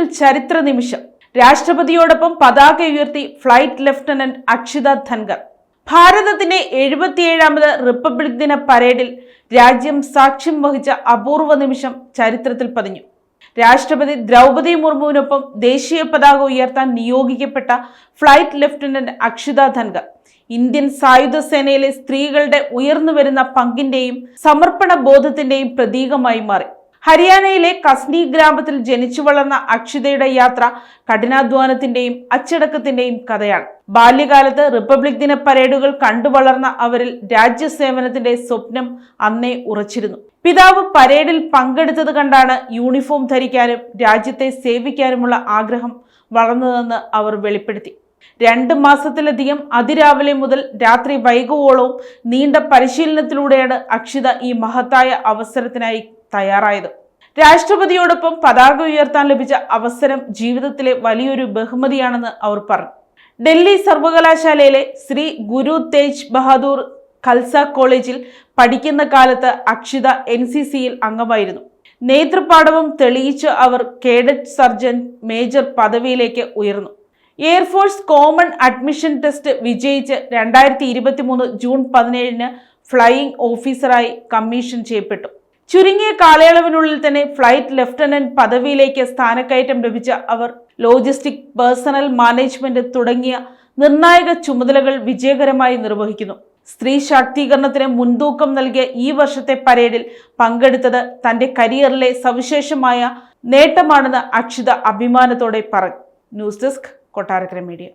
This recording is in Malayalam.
ചരിത്രത്തിൽ ചരിത്ര നിമിഷം. രാഷ്ട്രപതിയോടൊപ്പം പതാക ഉയർത്തി ഫ്ലൈറ്റ് ലഫ്റ്റനന്റ് അക്ഷിത ധൻകർ ഭാരതത്തിന്റെ എഴുപത്തിയേഴാമത് റിപ്പബ്ലിക് ദിന പരേഡിൽ രാജ്യം സാക്ഷ്യം വഹിച്ച അപൂർവ നിമിഷം ചരിത്രത്തിൽ പതിഞ്ഞു. രാഷ്ട്രപതി ദ്രൗപതി മുർമുവിനൊപ്പം ദേശീയ പതാക ഉയർത്താൻ നിയോഗിക്കപ്പെട്ട flight lieutenant Akshita Dhankar Indian സായുധ സേനയിലെ സ്ത്രീകളുടെ ഉയർന്നുവരുന്ന പങ്കിന്റെയും സമർപ്പണ ബോധത്തിന്റെയും പ്രതീകമായി മാറി. ഹരിയാനയിലെ കസ്നി ഗ്രാമത്തിൽ ജനിച്ചു വളർന്ന അക്ഷിതയുടെ യാത്ര കഠിനാധ്വാനത്തിന്റെയും അച്ചടക്കത്തിന്റെയും കഥയാണ്. ബാല്യകാലത്ത് റിപ്പബ്ലിക് ദിന പരേഡുകൾ കണ്ടു വളർന്ന അവരിൽ രാജ്യസേവനത്തിന്റെ സ്വപ്നം അന്നേ ഉറച്ചിരുന്നു. പിതാവ് പരേഡിൽ പങ്കെടുത്തത് കണ്ടാണ് യൂണിഫോം ധരിക്കാനും രാജ്യത്തെ സേവിക്കാനുമുള്ള ആഗ്രഹം വളർന്നതെന്ന് അവർ വെളിപ്പെടുത്തി. രണ്ട് മാസത്തിലധികം അതിരാവിലെ മുതൽ രാത്രി വൈകുവോളവും നീണ്ട പരിശീലനത്തിലൂടെയാണ് അക്ഷിത ഈ മഹത്തായ അവസരത്തിനായി തയ്യാറായത്. രാഷ്ട്രപതിയോടൊപ്പം പതാക ഉയർത്താൻ ലഭിച്ച അവസരം ജീവിതത്തിലെ വലിയൊരു ബഹുമതിയാണെന്ന് അവർ പറഞ്ഞു. ഡൽഹി സർവകലാശാലയിലെ ശ്രീ ഗുരു തേജ് ബഹാദൂർ ഖൽസ കോളേജിൽ പഠിക്കുന്ന കാലത്ത് അക്ഷിത എൻ സി സിയിൽ അംഗമായിരുന്നു. നേതൃപാഠവും തെളിയിച്ച് അവർ കേഡറ്റ് സർജൻ മേജർ പദവിയിലേക്ക് ഉയർന്നു. എയർഫോഴ്സ് കോമൺ അഡ്മിഷൻ ടെസ്റ്റ് വിജയിച്ച് രണ്ടായിരത്തി ഇരുപത്തി മൂന്ന് ജൂൺ പതിനേഴിന് ഫ്ലൈയിംഗ് ഓഫീസറായി കമ്മീഷൻ ചെയ്യപ്പെട്ടു. ചുരുങ്ങിയ കാലയളവിനുള്ളിൽ തന്നെ ഫ്ലൈറ്റ് ലഫ്റ്റനന്റ് പദവിയിലേക്ക് സ്ഥാനക്കയറ്റം ലഭിച്ച അവർ ലോജിസ്റ്റിക് പേഴ്സണൽ മാനേജ്മെന്റ് തുടങ്ങിയ നിർണായക ചുമതലകൾ വിജയകരമായി നിർവഹിക്കുന്നു. സ്ത്രീ ശാക്തീകരണത്തിന് മുൻതൂക്കം നൽകിയ ഈ വർഷത്തെ പരേഡിൽ പങ്കെടുത്തത് തന്റെ കരിയറിലെ സവിശേഷമായ നേട്ടമാണെന്ന് അക്ഷിത അഭിമാനത്തോടെ പറഞ്ഞു. News desk Kottarakkara media.